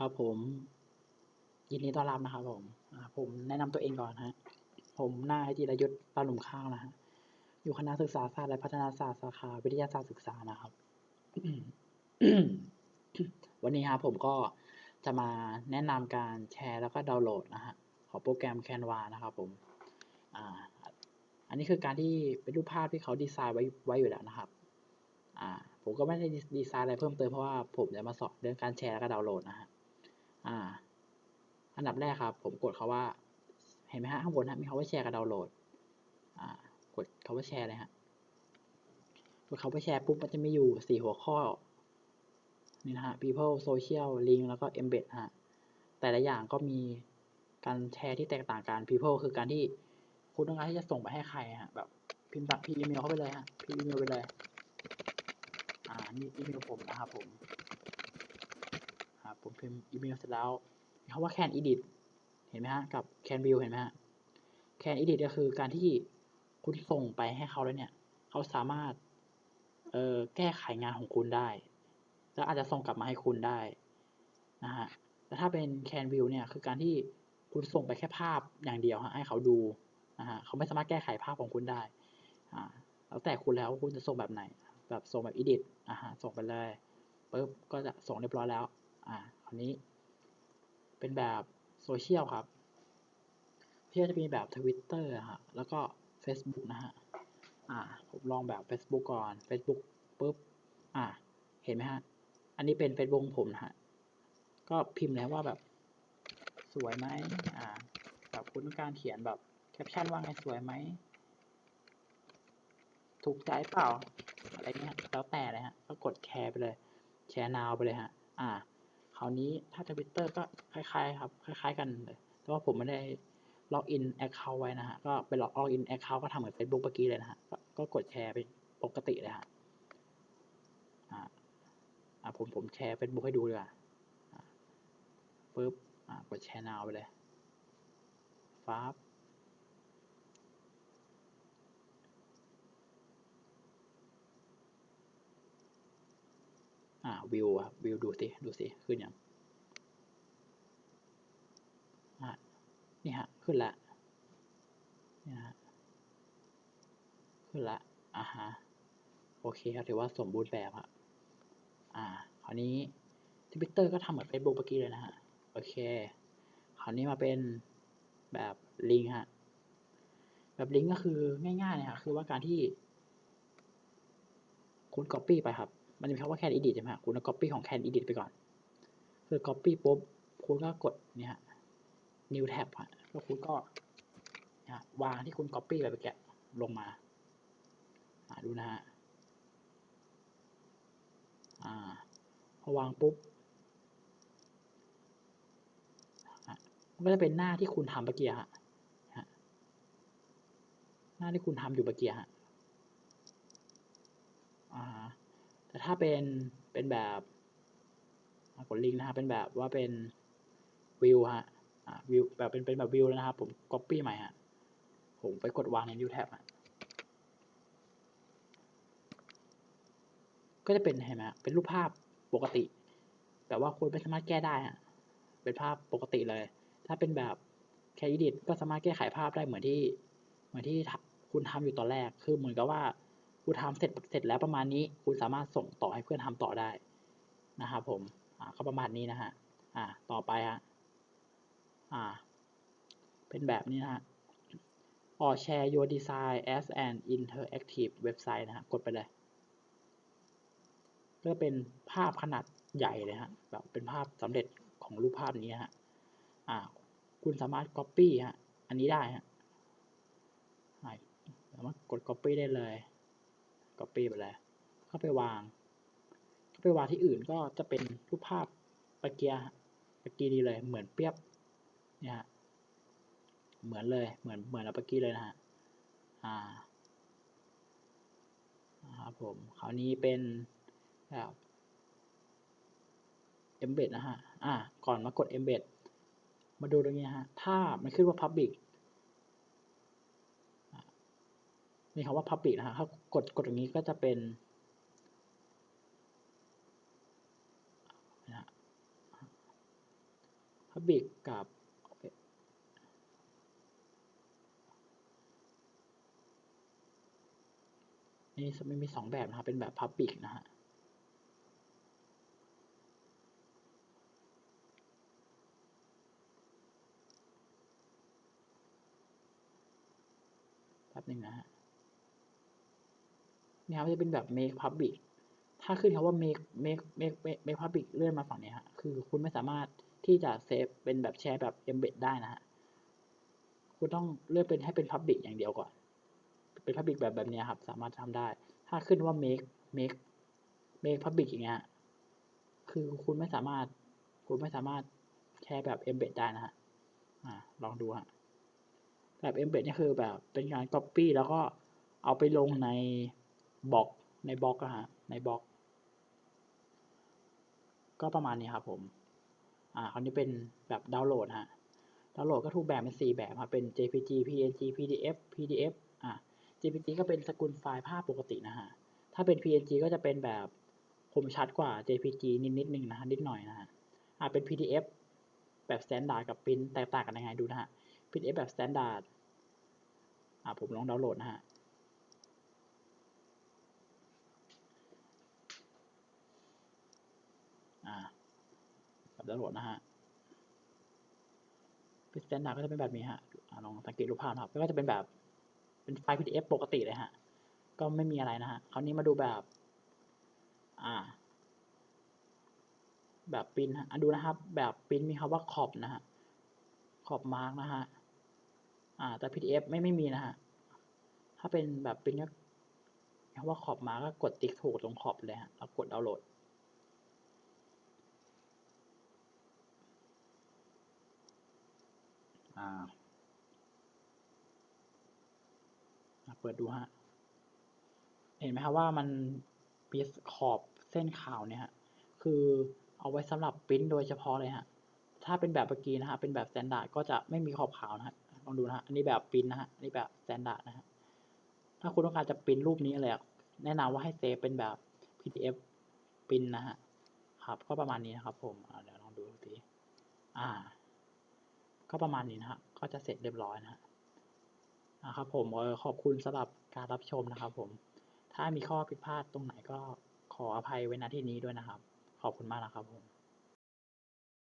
ครับผมยินดีต้อนรับนะครับผมผมแนะนำตัวเองก่อนฮะผมนายจิรยุทธ์ปาหลุมข้าวนะฮะอยู่คณะศึกษาศาสตร์และพัฒนาศาสตร์สาขาวิทยาศาสตร์ศึกษานะครับ วันนี้ครับผมก็จะมาแนะนำการแชร์แล้วก็ดาวน์โหลดนะฮะของโปรแกรม Canva นะครับผมอ่าอันนี้คือการที่เป็นรูปภาพที่เขาดีไซน์ไว้ไว้อยู่แล้วนะครับอ่าผมก็ไม่ได้ดีไซน์อะไรเพิ่มเติมเพราะว่าผมจะมาสอนเรื่องการแชร์แล้วก็ดาวน์โหลดนะฮะ อ่า อันดับแรกครับ ผมกดคาว่า เห็นไหมฮะข้างบนฮะมีคำว่าแชร์กับดาวน์โหลด อ่า กดคาว่าแชร์เลยฮะกดคาว่าแชร์ปุ๊บมันจะมีอยู่สี่หัวข้อ นี่นะฮะ people social link แล้วก็ embed ฮะ แต่ละอย่างก็มีการแชร์ที่แตกต่างกัน people คือการที่คุณต้องการที่จะส่งไปให้ใครฮะ แบบพิมพ์แบบพิมพ์อีเมลเข้าไปเลยฮะพิมพ์อีเมลไปเลย อ่า นี่อีเมลผมนะครับผม ผมพิมพ์อีเมลเสร็จแล้วมีคำว่า can edit เห็นไหมฮะ กับ can view เห็นไหมฮะ can edit ก็คือการที่คุณส่งไปให้เขาแล้วเนี่ย เขาสามารถเอ่อแก้ไขงานของคุณได้ แล้วอาจจะส่งกลับมาให้คุณได้นะฮะแต่ถ้าเป็น can view เนี่ย คือการที่คุณส่งไปแค่ภาพอย่างเดียวฮะให้เขาดูนะฮะเขาไม่สามารถแก้ไขภาพของคุณได้อ่าแล้วแต่คุณแล้วคุณจะส่งแบบไหน แบบส่งแบบ edit อ่าฮะส่งไปเลยปุ๊บก็จะส่งเรียบร้อยแล้ว อ่าคราวนี้ เป็นแบบโซเชียลครับที่จะมีแบบ Twitter ฮะแล้วก็ Facebook นะฮะอ่าผมลองแบบ Facebook ก่อน Facebook ปุ๊บอ่าเห็นไหมฮะ อันนี้เป็น Facebook ของผมนะฮะ ก็พิมพ์แล้วว่าแบบสวยไหมอ่าแบบคุณต้องการเขียนแบบแคปชั่นว่าไงสวยไหมถูกใจเปล่าอะไรเงี้ยแล้วแต่เลยฮะก็กดแชร์ไปเลย แชร์นาวไปเลยฮะ อ่า คราวนี้ถ้าทวิตเตอร์ก็คล้ายๆครับคล้ายๆกันเลยแต่ว่าผมไม่ได้ล็อกอินแอคเคาท์ไว้นะฮะก็ไปล็อกอินแอคเคาท์ก็ทำเหมือนเฟซบุ๊กเมื่อกี้เลยนะฮะก็ก็กดแชร์ไปปกติเลยฮะอ่าผมผมแชร์เฟซบุ๊กให้ดูเลยอะปึ๊บอ่ากดแชร์นาวไปเลยฟ้า อ่าวิวครับวิวดูสิดูสิขึ้นยังอ่านี่ฮะขึ้นละนี่ฮะขึ้นละอ่าฮะโอเคครับถือว่าสมบูรณ์แบบครับอ่าคราวนี้ทวิตเตอร์ก็ทำเหมือน Facebook เมื่อกี้เลยนะฮะโอเคคราวนี้มาเป็นแบบลิงก์ฮะแบบลิงก์ก็คือง่ายๆเลยครับคือว่าการที่คุณ copy ไปครับ มันจะมีคำว่า can edit ใช่ไหมฮะคุณเอา copy ของ can edit ไปก่อน คือ copy ปุ๊บคุณก็กดเนี่ยฮะ new tab ฮะแล้วคุณก็วางที่คุณ copy ไปเมื่อกี้ลงมาอ่าดูนะฮะอ่าพอวางปุ๊บมันก็จะเป็นหน้าที่คุณทำเมื่อกี้ฮะหน้าที่คุณทำอยู่เมื่อกี้ฮะ อ่า แต่ถ้าเป็นเป็นแบบกดลิงก์นะฮะเป็นแบบว่าเป็นวิวฮะอ่าวิวแบบเป็นเป็นแบบวิวแล้วนะครับผม copy ใหม่ฮะผมไปกดวางใน new tab ฮะก็จะเป็นเห็นไหมเป็นรูปภาพปกติ แต่ว่าคุณไม่สามารถแก้ได้ฮะเป็นภาพปกติเลย ถ้าเป็นแบบแค่ edit ก็สามารถแก้ไขภาพได้เหมือนที่เหมือนที่คุณทำอยู่ตอนแรก คือเหมือนกับว่า คุณทำเสร็จเสร็จแล้วประมาณนี้คุณสามารถส่งต่อให้เพื่อนทำต่อได้นะครับผมอ่าก็ประมาณนี้นะฮะอ่าต่อไปฮะอ่า เป็นแบบนี้นะฮะ or share your design as an interactive website นะฮะกดไปเลยก็เป็นภาพขนาดใหญ่เลยฮะแบบเป็นภาพสำเร็จของรูปภาพนี้ฮะอ่าคุณสามารถ copy ฮะอันนี้ได้ฮะสามารถกด copy ได้เลย copy ไปเลยเข้าไปวาง เข้าไปวางที่อื่นก็จะเป็นรูปภาพปะเกียปะกีดีเลย เหมือนเปียบเนี่ยฮะเหมือนเลย เหมือนเหมือนเราปะกี้เลยนะฮะ อ่าครับผมคราวนี้เป็นแบบ embed นะฮะ อ่า ก่อนมากด embed มาดูตรงนี้ฮะ ถ้ามันขึ้นว่า public มีคำว่า public นะฮะถ้ากดกดตรงนี้ก็จะเป็นนะ Public กับ นี่มันมีสองแบบนะครับ เป็นแบบ Public นะฮะแป๊บนึงนะฮะ นี่ยครับจะเป็นแบบ make public ถ้าขึ้นคำว่า make make make make make public เลื่อนมาฝั่งนี้ฮะคือคุณไม่สามารถที่จะเซฟเป็นแบบแชร์แบบ embed ได้นะฮะคุณต้องเลื่อนเป็นให้เป็น public อย่างเดียวก่อน เป็น public แบบแบบนี้ครับ สามารถทำได้ ถ้าขึ้นว่า make make make public อย่างเงี้ยคือคุณไม่สามารถคุณไม่สามารถแชร์แบบ embed ได้นะฮะอ่าลองดูฮะแบบ embed นี่คือแบบเป็นการ copy แล้วก็เอาไปลงใน บล็อกในบล็อกอะฮะในบล็อก ก็ประมาณนี้ครับผมอ่าคราวนี้เป็นแบบดาวน์โหลดฮะดาวน์โหลดก็ถูกแบ่งเป็นสี่แบบครับเป็น JPG PNG PDF PDF อ่า JPG ก็เป็นสกุลไฟล์ภาพปกตินะฮะถ้าเป็น PNG ก็จะเป็นแบบคมชัดกว่า JPG นิดนิดนึงนะฮะนิดหน่อยนะฮะอ่าเป็น PDF แบบ standard กับ print แตกต่างกันยังไงดูนะฮะ PDF แบบ standard อ่าผมลองดาวน์โหลดนะฮะ อ่าแบบ ดาวน์โหลดนะฮะเป็น standard ก็จะเป็นแบบนี้ฮะลองสังเกตรูปภาพนะครับก็จะเป็นแบบเป็นไฟล์ PDF ปกติเลยฮะก็ไม่มีอะไรนะฮะคราวนี้มาดูแบบ อ่า แบบปริ้นฮะดูนะครับ แบบปริ้นมีคำว่าขอบนะฮะขอบมาร์กนะฮะอ่า แต่ PDF ไม่ไม่มีนะฮะถ้าเป็นแบบปริ้นก็คำว่าขอบมาร์กก็กดติ๊กถูกตรงขอบเลยฮะแล้วกดดาวน์โหลด อ่าเปิดดูฮะ เห็นไหมครับว่ามันปีขอบเส้นขาวเนี่ยฮะ คือเอาไว้สำหรับปริ้นโดยเฉพาะเลยฮะ ถ้าเป็นแบบเมื่อกี้นะฮะ เป็นแบบสแตนดาร์ดก็จะไม่มีขอบขาวนะฮะ ลองดูนะฮะ อันนี้แบบปริ้นนะฮะ อันนี้แบบสแตนดาร์ดนะฮะ ถ้าคุณต้องการจะปริ้นรูปนี้เลยแนะนำว่าให้เซฟเป็นแบบ PDF ปริ้นนะฮะ ครับ ก็ประมาณนี้นะครับผม เดี๋ยวลองดูทีอ่า ก็ประมาณนี้นะฮะก็จะเสร็จเรียบร้อยนะฮะนะครับผมขอบคุณสำหรับการรับชมนะครับผม ถ้ามีข้อผิดพลาดตรงไหนก็ขออภัยไว้ณที่นี้ด้วยนะครับ ขอบคุณมากนะครับผม